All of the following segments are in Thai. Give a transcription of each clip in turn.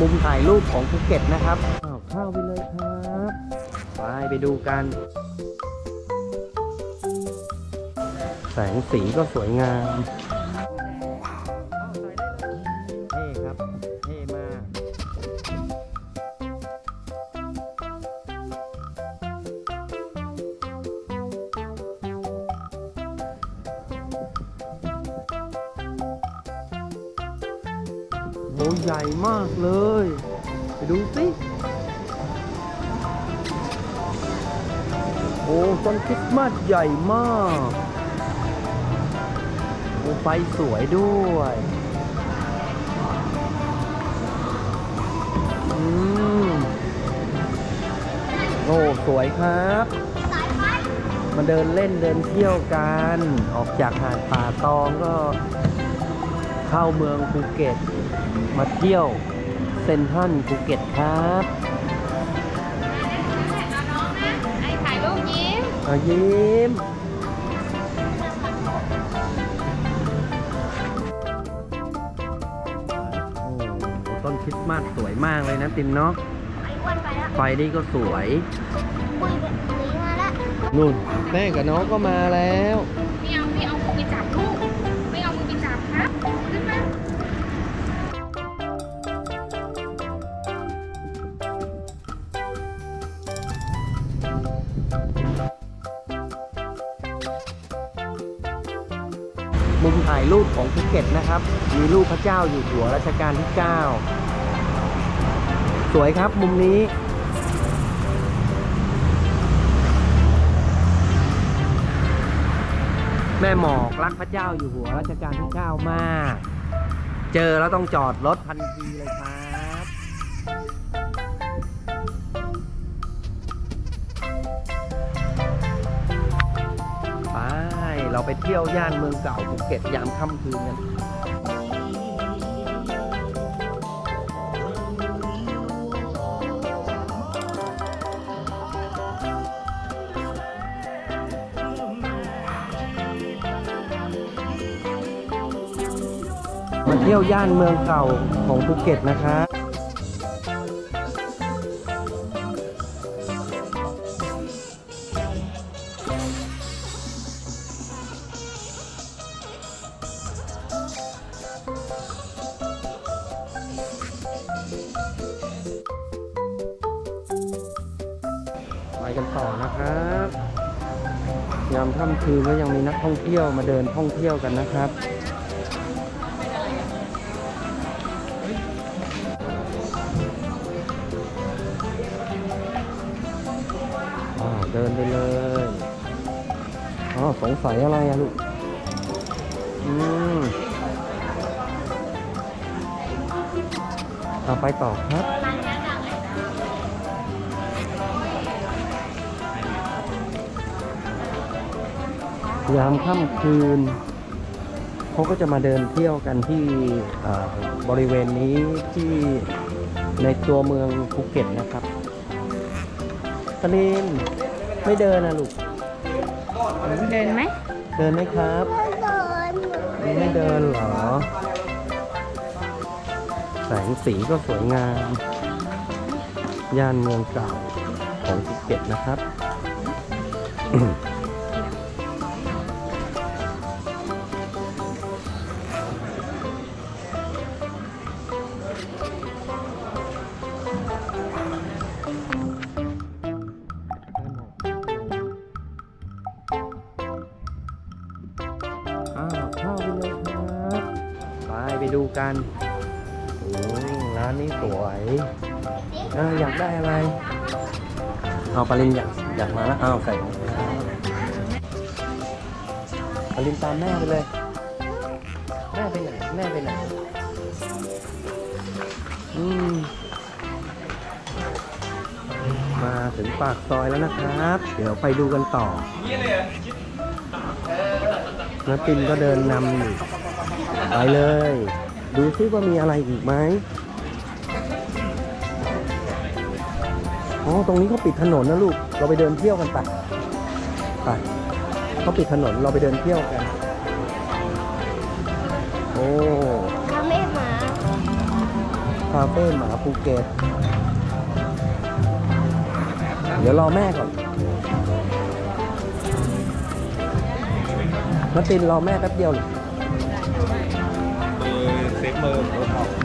มุมถ่ายรูปของภูเก็ตนะครับอ้าวเข้าไปเลยครับไปไปดูกัน แสงสีก็สวยงาม โอ้ใหญ่มากเลย ไปดูสิโอ้ต้นคริสต์มาสใหญ่มากโอ้ไฟสวยด้วยอืมโอ้สวยครับ มาเดินเล่นเดินเที่ยวกัน ออกจากหาดป่าตองก็เข้าเมืองภูเก็ต มาเที่ยวเซนทรัลภูเก็ตครับเอาน้องนะไอ้ถ่ายรูปยิ้มอายิ้มโอ้โหต้นคริสต์มาสสวยมากเลยนะติมเนาะไอ้อ้วนไปแล้วไฟนี่ก็สวย ปุ้ยแบบนี้มาแล้วนู่นแม่กับน้องก็มาแล้ว ไม่เอาไม่เอามือไปจับลูก ไม่เอามือไปจับครับขึ้นมา รูปของภูเก็ตนะครับ มีรูปพระเจ้าอยู่หัวรัชกาลที่ 9 สวยครับมุมนี้ แม่หมอกรักพระเจ้าอยู่หัวรัชกาลที่ 9 มาก เจอแล้วต้องจอดรถทันทีเลยครับ เราไปเที่ยวย่านเมืองเก่าภูเก็ตยามค่ำคืนกันมาเที่ยวย่านเมืองเก่าของภูเก็ตนะครั นะครับยามค่ำคืนก็ยังมีนักท่องเที่ยวมาเดินท่องเที่ยวกันนะครับ เดินไปเลยอ๋อสงสัยอะไรอะลูก อืมเอาไปต่อครับ ยามค่ำคืนเขาก็จะมาเดินเที่ยวกันที่อ่าบริเวณนี้ที่ในตัวเมืองภูเก็ตนะครับตะลินไม่เดินนะลูก เดินไหม เดินไหมครับเดินไม่เดินเหรอ แสงสีก็สวยงาม ย่านเมืองเก่าของภูเก็ตนะครับานนี้สวยอ่าอยากได้อะไร เอาปารินอยากอยากมาแล้วเอาใส่ของปารินตามแม่ไปเลย แม่ไปไหน แม่ไปไหน อืม มาถึงปากซอยแล้วนะครับ เดี๋ยวไปดูกันต่อน้าตินก็เดินนำอยู่ไปเลย ดูซิว่ามีอะไรอีกไหม อ๋อ ตรงนี้เขาปิดถนนนะลูก เราไปเดินเที่ยวกันไป ไปเขาปิดถนน เราไปเดินเที่ยวกัน โอ้ถ้าไม่หมาคาเฟ่หมาภูเก็ต เดี๋ยวรอแม่ก่อนมาตินรอแม่แป๊บเดียวเลยเซฟเบอร์โทรศั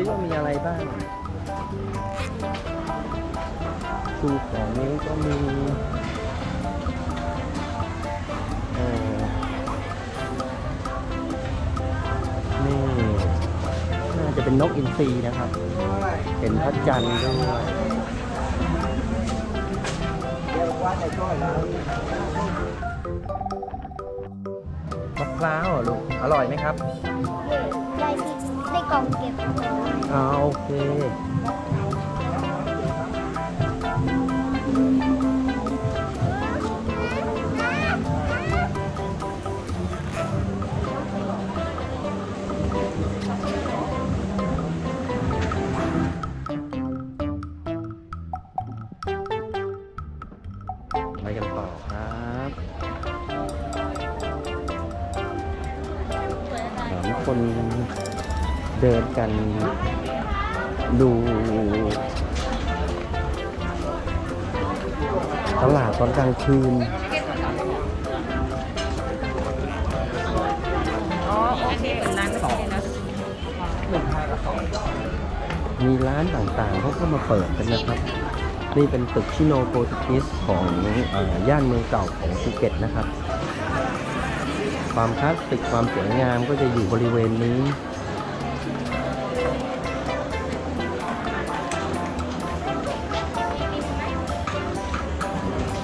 ซิว่ามีอะไรบ้างชูของนี้ก็มีนี่ น่าจะเป็นนกอินทรีนะครับเห็นพระจันทร์ด้วยมะพร้าวเหรอลูก อร่อยไหมครับ ได้ที่ได้กล่องเก็บ อ่าโอเค ไปกันต่อครับสามคน เดินกันดูตลาดตอนกลางคืนอ๋อโอเคมีร้านสองมีร้านต่างๆเขาก็มาเปิดกันนะครับ นี่เป็นตึกชิโนโปรตุกิสของอย่านเมืองเก่าของภูเก็ตนะครับ ความคลาสสิกความสวยงามก็จะอยู่บริเวณนี้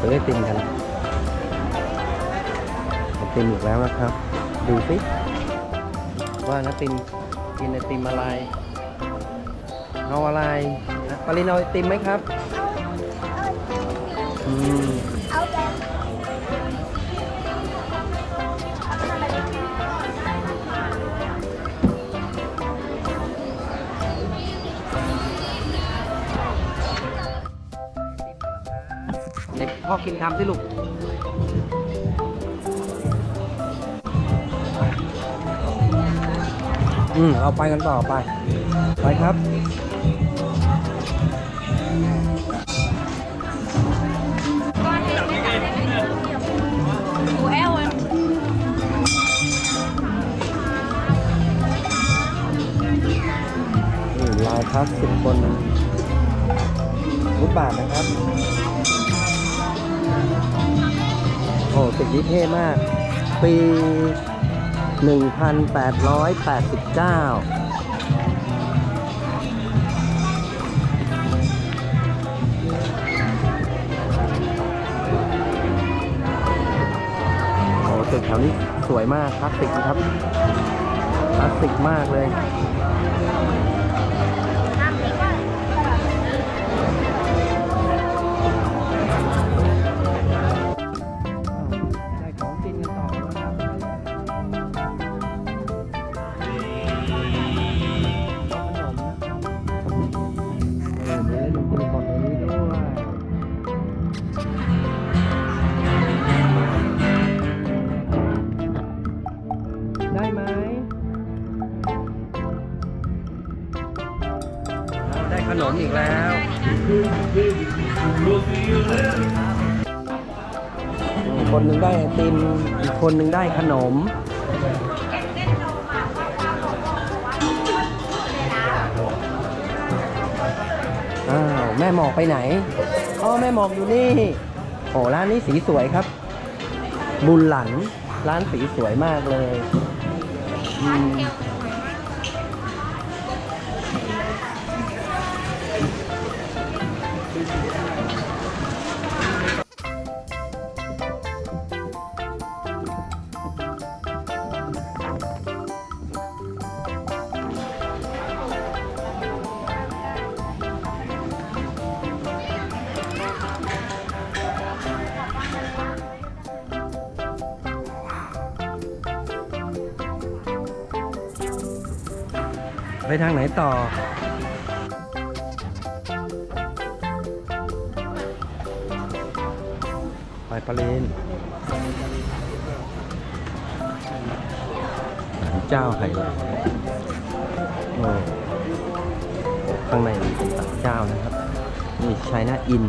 ซื้อไอติมกันไอติมอีกแล้วนะครับ ดูสิว่านาติมกินไอติมอะไรเอาอะไรอะปารินเอาไอติมไหมครับอืมเอาแบบ พ่อกินคำสิลูกอืมเอาไปกันต่อไป ไปครับหมูแอลนี่ลายคลาสสิกบนฟุตบาทนะครับ นี้เท่มาก ปี 1889โอ้ตึกแถวนี้สวยมากคลาสสิกนะครับคลาสสิกมากเลย ขนมอีกแล้วคนหนึ่งได้ไอติมอีกคนหนึ่งได้ขนมอ้าวแม่หมอกไปไหนอ๋อแม่หมอกอยู่นี่โอ้ร้านนี้สีสวยครับ บุญหลันร้านสีสวยมากเลยอืม ไปทางไหนต่อ ไปปลาเลนเจ้าไห่โอ้ข้างในเป็นศาลเจ้านะครับ นี่ชายนาอิน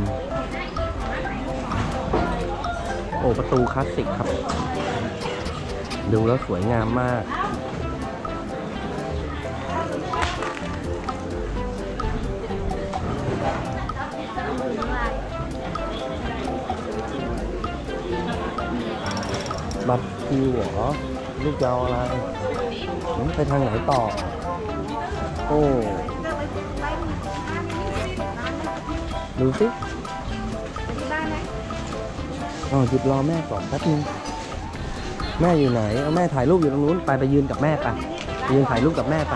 โอ้ ประตูคลาสสิกครับ ดูแล้วสวยงามมาก บัตรคิวเหรอลูกจะเอาอะไรหืมไปทางไหนต่อ โอ้ดูสิอ๋อหยุดรอแม่ก่อนแป๊บนึง แม่อยู่ไหน เอาแม่ถ่ายรูปอยู่ตรงนู้น ไปไปยืนกับแม่ไปไปยืนถ่ายรูปกับแม่ไป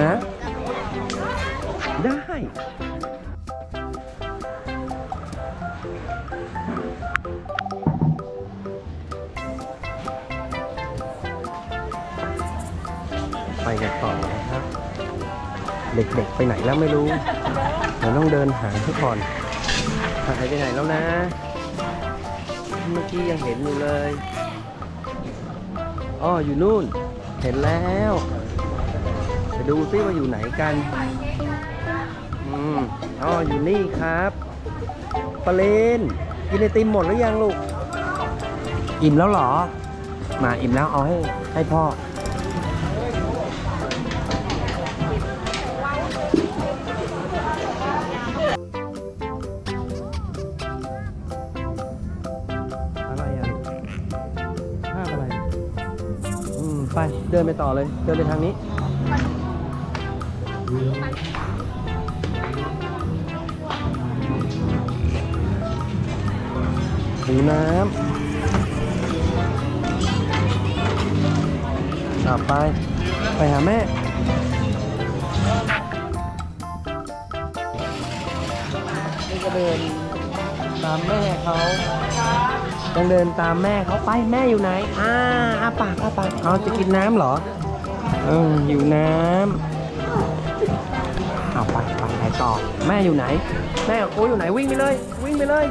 ฮะ ได้ ไปกันต่อนะครับ เด็กๆไปไหนแล้วไม่รู้เดี๋ยวต้องเดินหาทุกคนหายไปไหนแล้วนะ เมื่อกี้ยังเห็นอยู่เลยอ้ออยู่นู่น เห็นแล้วไปดูซิว่าอยู่ไหนกันอืมอ๋ออยู่นี่ครับปลาเลนกินไอติมหมดหรือยังลูก อิ่มแล้วเหรอ มาอิ่มแล้วเอาให้ให้พ่อ ไปเดินไปต่อเลย เดินไปทางนี้ หูน้ำอะไป ไปหาแม่นี่ก็เดินตามแม่เขา ต้องเดินตามแม่เขาไปแม่อยู่ไหนอ้าอาปากอาปากเอาจะกินน้ำเหรอเอออยู่น้ำเอาไปไปไหนต่อแม่อยู่ไหน แม่กับโอ้อยู่ไหนวิ่งไปเลย วิ่งไปเลย